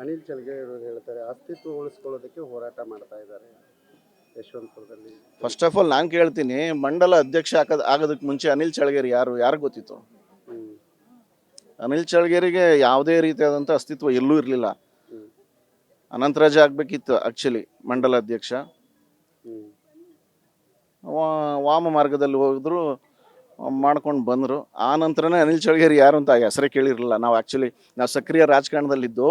ಅನಿಲ್ ಚಲ್ಗೆ ಹೇಳ್ತಾರೆ ಅಸ್ತಿತ್ವ ಉಳಿಸ್ಕೊಳ್ಳೋದಕ್ಕೆ ಹೋರಾಟ ಮಾಡ್ತಾ ಇದ್ದಾರೆ ಯಶವಂತಪುರದಲ್ಲಿ. ಫಸ್ಟ್ ಆಫ್ ಆಲ್ ನಾನು ಕೇಳ್ತೀನಿ ಮಂಡಲ ಅಧ್ಯಕ್ಷ ಹಾಕದ್ ಆಗೋದಕ್ಕೆ ಮುಂಚೆ ಅನಿಲ್ ಚಳಗೇರಿ ಯಾರು ಯಾರು ಗೊತ್ತಿತ್ತು? ಅನಿಲ್ ಚಳಗೇರಿಗೆ ಯಾವುದೇ ರೀತಿಯಾದಂಥ ಅಸ್ತಿತ್ವ ಎಲ್ಲೂ ಇರಲಿಲ್ಲ. ಅನಂತರಾಜ ಆಗಬೇಕಿತ್ತು ಆಕ್ಚುಲಿ ಮಂಡಲ ಅಧ್ಯಕ್ಷ. ವಾಮ ಮಾರ್ಗದಲ್ಲಿ ಹೋದ್ರು ಮಾಡ್ಕೊಂಡು ಬಂದರು. ಆ ನಂತರನೇ ಅನಿಲ್ ಚಳಗೇರಿ ಯಾರು ಅಂತ ಹೆಸರೇ ಕೇಳಿರಲಿಲ್ಲ. ನಾವು ಆ್ಯಕ್ಚುಲಿ ನಾವು ಸಕ್ರಿಯ ರಾಜಕಾರಣದಲ್ಲಿದ್ದು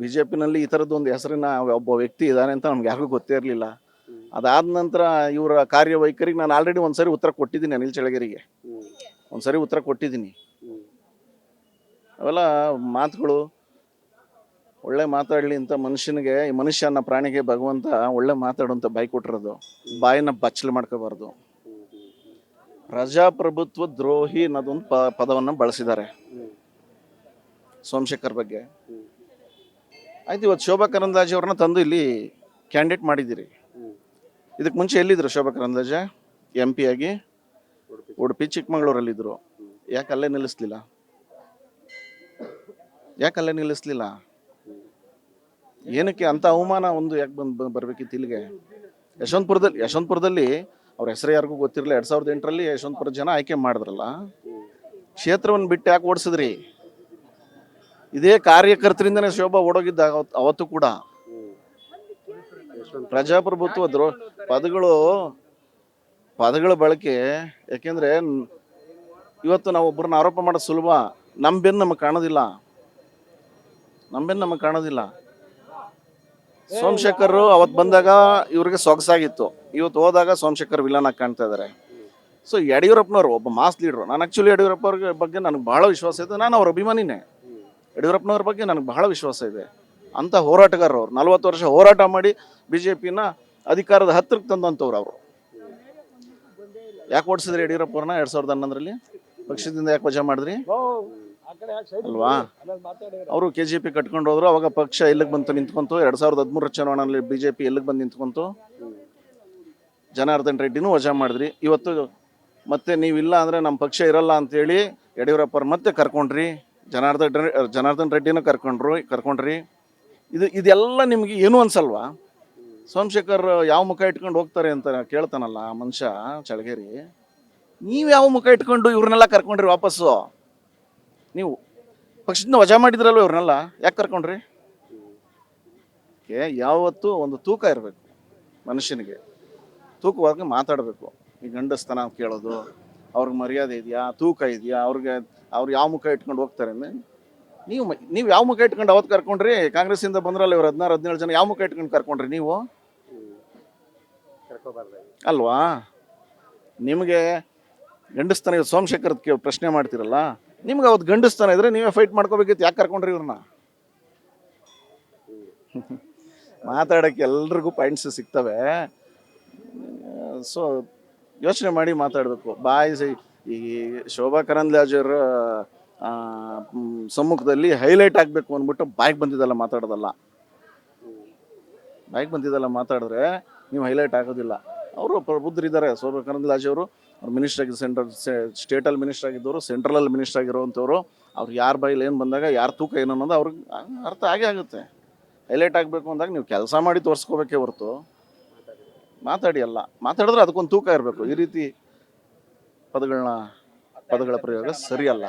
ಬಿ ಜೆ ಪಿನಲ್ಲಿ ಈ ಥರದ್ದು ಒಂದು ಹೆಸರಿನ ಒಬ್ಬ ವ್ಯಕ್ತಿ ಇದ್ದಾನೆ ಅಂತ ನಮ್ಗೆ ಯಾರಿಗೂ ಗೊತ್ತೇ ಇರಲಿಲ್ಲ. ಅದಾದ ನಂತರ ಇವರ ಕಾರ್ಯವೈಖರಿಗೆ ನಾನು ಆಲ್ರೆಡಿ ಒಂದ್ಸರಿ ಉತ್ತರ ಕೊಟ್ಟಿದ್ದೀನಿ ಅನಿಲ್ ಚಳಗಿರಿಗೆ ಒಂದು ಒಂದ್ಸರಿ ಉತ್ತರ ಕೊಟ್ಟಿದ್ದೀನಿ. ಅವೆಲ್ಲ ಮಾತುಗಳು. ಒಳ್ಳೆ ಮಾತಾಡಲಿ ಅಂತ ಮನುಷ್ಯನಿಗೆ ಈ ಮನುಷ್ಯ ಅನ್ನೋ ಪ್ರಾಣಿಗೆ ಭಗವಂತ ಒಳ್ಳೆ ಮಾತಾಡುವಂತ ಬಾಯಿ ಕೊಟ್ಟಿರೋದು. ಬಾಯಿನ ಬಚ್ಚಲು ಮಾಡ್ಕೋಬಾರ್ದು. ಪ್ರಜಾಪ್ರಭುತ್ವ ದ್ರೋಹಿ ಅನ್ನೋದೊಂದು ಪ ಪದವನ್ನು ಬಳಸಿದ್ದಾರೆ. ಸೋಮಶೇಖರ್ ಬಗ್ಗೆ. ಆಯ್ತು, ಇವತ್ತು ಶೋಭಾ ಕರಂದ್ಲಾಜೆ ಅವ್ರನ್ನ ತಂದು ಇಲ್ಲಿ ಕ್ಯಾಂಡಿಡೇಟ್ ಮಾಡಿದ್ದೀರಿ. ಇದಕ್ಕೆ ಮುಂಚೆ ಎಲ್ಲಿದ್ರು ಶೋಭಾ ಕರಂದ್ಲಾಜೆ? ಎಂ ಪಿ ಆಗಿ? ಉಡುಪಿ ಚಿಕ್ಕಮಗಳೂರಲ್ಲಿದ್ದರು ಯಾಕೆ ಅಲ್ಲೇ ನಿಲ್ಲಿಸ್ಲಿಲ್ಲ? ಯಾಕೆ ಅಲ್ಲೇ ನಿಲ್ಲಿಸ್ಲಿಲ್ಲ? ಏನಕ್ಕೆ ಅಂತ ಅವಮಾನ ಒಂದು ಯಾಕೆ ಬಂದು ಬರಬೇಕಿತ್ತು ಇಲ್ಲಿಗೆ? ಯಶವಂತಪುರದಲ್ಲಿ ಯಶವಂತಪುರದಲ್ಲಿ ಅವ್ರ ಹೆಸರು ಯಾರಿಗೂ ಗೊತ್ತಿರಲಿಲ್ಲ. ಎರಡು ಸಾವಿರದ ಎಂಟರಲ್ಲಿ ಯಶವಂತಪುರ ಜನ ಆಯ್ಕೆ ಮಾಡಿದ್ರಲ್ಲ? ಕ್ಷೇತ್ರವನ್ನು ಬಿಟ್ಟು ಯಾಕೆ ಓಡಿಸಿದ್ರಿ? ಇದೇ ಕಾರ್ಯಕರ್ತರಿಂದನೇ ಶೋಭಾ ಓಡೋಗಿದ್ದ ಅವತ್- ಅವತ್ತು ಕೂಡ ಪ್ರಜಾಪ್ರಭುತ್ವ ದ್ರೋ, ಪದಗಳು, ಪದಗಳ ಬಳಕೆ, ಯಾಕೆಂದ್ರೆ ಇವತ್ತು ನಾವು ಒಬ್ಬರನ್ನ ಆರೋಪ ಮಾಡೋದು ಸುಲಭ ನಮ್ಮ ಬೆನ್ನು ನಮಗೆ ಕಾಣೋದಿಲ್ಲ. ನಮ್ಮ ನಮಗೆ ಕಾಣೋದಿಲ್ಲ. ಸೋಮಶೇಖರ್ ಅವತ್ತು ಬಂದಾಗ ಇವ್ರಿಗೆ ಸೊಗಸಾಗಿತ್ತು. ಇವತ್ತು ಹೋದಾಗ ಸೋಮಶೇಖರ್ ವಿಲನ್ ಆಗಿ ಕಾಣ್ತಾ ಇದ್ದಾರೆ ಸೊ ಯಡಿಯೂರಪ್ಪನವರು ಒಬ್ಬ ಮಾಸ್ ಲೀಡ್ರು. ನಾನು ಆ್ಯಕ್ಚುಲಿ ಯಡಿಯೂರಪ್ಪ ಅವ್ರಿಗೆ ಬಗ್ಗೆ ನನಗೆ ಭಾಳ ವಿಶ್ವಾಸ ಇದೆ ನಾನು ಅವ್ರ ಅಭಿಮಾನಿನೇ. ಯಡಿಯೂರಪ್ಪನವ್ರ ಬಗ್ಗೆ ನನಗೆ ಬಹಳ ವಿಶ್ವಾಸ ಇದೆ. ಅಂಥ ಹೋರಾಟಗಾರರು ಅವ್ರು ನಲ್ವತ್ತು ವರ್ಷ ಹೋರಾಟ ಮಾಡಿ ಬಿ ಜೆ ಪಿನ ಅಧಿಕಾರದ ಹತ್ತಿರಕ್ಕೆ ತಂದಂಥವ್ರು ಅವರು. ಯಾಕೆ ಓಡಿಸಿದ್ರಿ ಯಡಿಯೂರಪ್ಪವ್ರನ್ನ ಎರಡು ಸಾವಿರದ ಹನ್ನೊಂದರಲ್ಲಿ? ಪಕ್ಷದಿಂದ ಯಾಕೆ ವಜಾ ಮಾಡಿದ್ರಿ? ಅಲ್ವಾ? ಅವರು ಕೆ ಜೆ ಪಿ ಕಟ್ಕೊಂಡು ಹೋದ್ರು, ಅವಾಗ ಪಕ್ಷ ಎಲ್ಲಿಗೆ ಬಂತು ನಿಂತ್ಕೊಂತು. ಎರಡು ಸಾವಿರದ ಹದಿಮೂರರ ಚುನಾವಣೆಯಲ್ಲಿ ಬಿ ಜೆ ಪಿ ಎಲ್ಲಿಗೆ ಬಂದು ನಿಂತ್ಕೊಂತು? ಜನಾರ್ದನ್ ರೆಡ್ಡಿನೂ ವಜಾ ಮಾಡಿದ್ರಿ. ಇವತ್ತು ಮತ್ತೆ ನೀವಿಲ್ಲ ಅಂದರೆ ನಮ್ಮ ಪಕ್ಷ ಇರಲ್ಲ ಅಂತೇಳಿ ಯಡಿಯೂರಪ್ಪರು ಮತ್ತೆ ಕರ್ಕೊಂಡ್ರಿ. ಜನಾರ್ದನ್ ಜನಾರ್ದನ್ ರೆಡ್ಡಿನ ಕರ್ಕೊಂಡ್ರು, ಕರ್ಕೊಂಡ್ರಿ. ಇದು, ಇದೆಲ್ಲ ನಿಮಗೆ ಏನು ಅನ್ಸಲ್ವಾ? ಸೋಮಶೇಖರ್ ಯಾವ ಮುಖ ಇಟ್ಕೊಂಡು ಹೋಗ್ತಾರೆ ಅಂತ ಕೇಳ್ತಾನಲ್ಲ ಆ ಮನುಷ್ಯ ಚಳಗೇರಿ. ನೀವು ಯಾವ ಮುಖ ಇಟ್ಕೊಂಡು ಇವ್ರನ್ನೆಲ್ಲ ಕರ್ಕೊಂಡ್ರಿ ವಾಪಸ್ಸು? ನೀವು ಪಕ್ಷದಿಂದ ವಜಾ ಮಾಡಿದ್ರಲ್ವ ಇವ್ರನ್ನೆಲ್ಲ? ಯಾಕೆ ಕರ್ಕೊಂಡ್ರಿ? ಯಾವತ್ತೂ ಒಂದು ತೂಕ ಇರಬೇಕು ಮನುಷ್ಯನಿಗೆ. ತೂಕವಾಗಿ ಮಾತಾಡಬೇಕು. ಈ ಗಂಡಸ್ತನ ಕೇಳೋದು, ಅವ್ರಿಗೆ ಮರ್ಯಾದೆ ಇದೆಯಾ? ತೂಕ ಇದೆಯಾ? ಅವ್ರಿಗೆ ಅವ್ರು ಯಾವ ಮುಖ ಇಟ್ಕೊಂಡು ಹೋಗ್ತಾರೆ ಅಂದ್ರೆ ನೀವು ನೀವು ಯಾವ ಮುಖ ಇಟ್ಕೊಂಡು ಅವತ್ತು ಕರ್ಕೊಂಡ್ರಿ? ಕಾಂಗ್ರೆಸ್ಸಿಂದ ಬಂದ್ರಲ್ಲ ಇವರು ಹದಿನಾರು ಹದಿನೇಳು ಜನ ಯಾವ ಮುಖ ಇಟ್ಕೊಂಡು ಕರ್ಕೊಂಡ್ರಿ ನೀವು? ಅಲ್ವಾ? ನಿಮಗೆ ಗಂಡಸ್ತನ ಸೋಮಶೇಖರ್ ಪ್ರಶ್ನೆ ಮಾಡ್ತಿರಲ್ಲ ನಿಮ್ಗೆ ಅವತ್ತು ಗಂಡಸ್ತನ ಇದ್ರೆ ನೀವೇ ಫೈಟ್ ಮಾಡ್ಕೋಬೇಕಿತ್ತು ಯಾಕೆ ಕರ್ಕೊಂಡ್ರಿ ಇವ್ರನ್ನ? ಮಾತಾಡೋಕ್ಕೆ ಎಲ್ರಿಗೂ ಪಾಯಿಂಟ್ಸ್ ಸಿಗ್ತವೆ. ಸೊ ಯೋಚನೆ ಮಾಡಿ ಮಾತಾಡಬೇಕು. ಬಾಯ್ ಸಿ- ಈ ಶೋಭಾ ಕರಂದ್ಲಾಜರು ಸಮ್ಮುಖದಲ್ಲಿ ಹೈಲೈಟ್ ಆಗಬೇಕು ಅಂದ್ಬಿಟ್ಟು ಬಾಯ್ಗೆ ಬಂದಿದ್ದಲ್ಲ ಮಾತಾಡೋದಲ್ಲ. ಬಾಯ್ಗೆ ಬಂದಿದ್ದಲ್ಲ ಮಾತಾಡಿದ್ರೆ ನೀವು ಹೈಲೈಟ್ ಆಗೋದಿಲ್ಲ. ಅವರು ಪ್ರಬುದ್ಧರಿದ್ದಾರೆ ಶೋಭಾ ಕರಂದ್ಲಾಜೆ ಅವರು, ಅವ್ರು ಮಿನಿಸ್ಟರ್ ಆಗಿದ್ದು ಸೆಂಟ್ರಲ್ ಸ್ಟೇಟಲ್ಲಿ ಮಿನಿಸ್ಟರ್ ಆಗಿದ್ದವರು ಸೆಂಟ್ರಲಲ್ಲಿ ಮಿನಿಸ್ಟರ್ ಆಗಿರೋವಂಥವ್ರು, ಅವ್ರು ಯಾರ ಬಾಯಲ್ಲಿ ಏನು ಬಂದಾಗ, ಯಾರು ತೂಕ ಏನು ಅನ್ನೋದು ಅವ್ರಿಗೆ ಅರ್ಥ ಆಗೇ ಆಗುತ್ತೆ. ಹೈಲೈಟ್ ಆಗಬೇಕು ಅಂದಾಗ ನೀವು ಕೆಲಸ ಮಾಡಿ ತೋರಿಸ್ಕೋಬೇಕೇ ಹೊರತು. ಮಾತಾಡಿ ಅಲ್ಲ. ಮಾತಾಡಿದ್ರೆ ಅದಕ್ಕೊಂದು ತೂಕ ಇರಬೇಕು. ಈ ರೀತಿ ಪದಗಳನ್ನ ಪದಗಳ ಪ್ರಯೋಗ ಸರಿಯಲ್ಲ.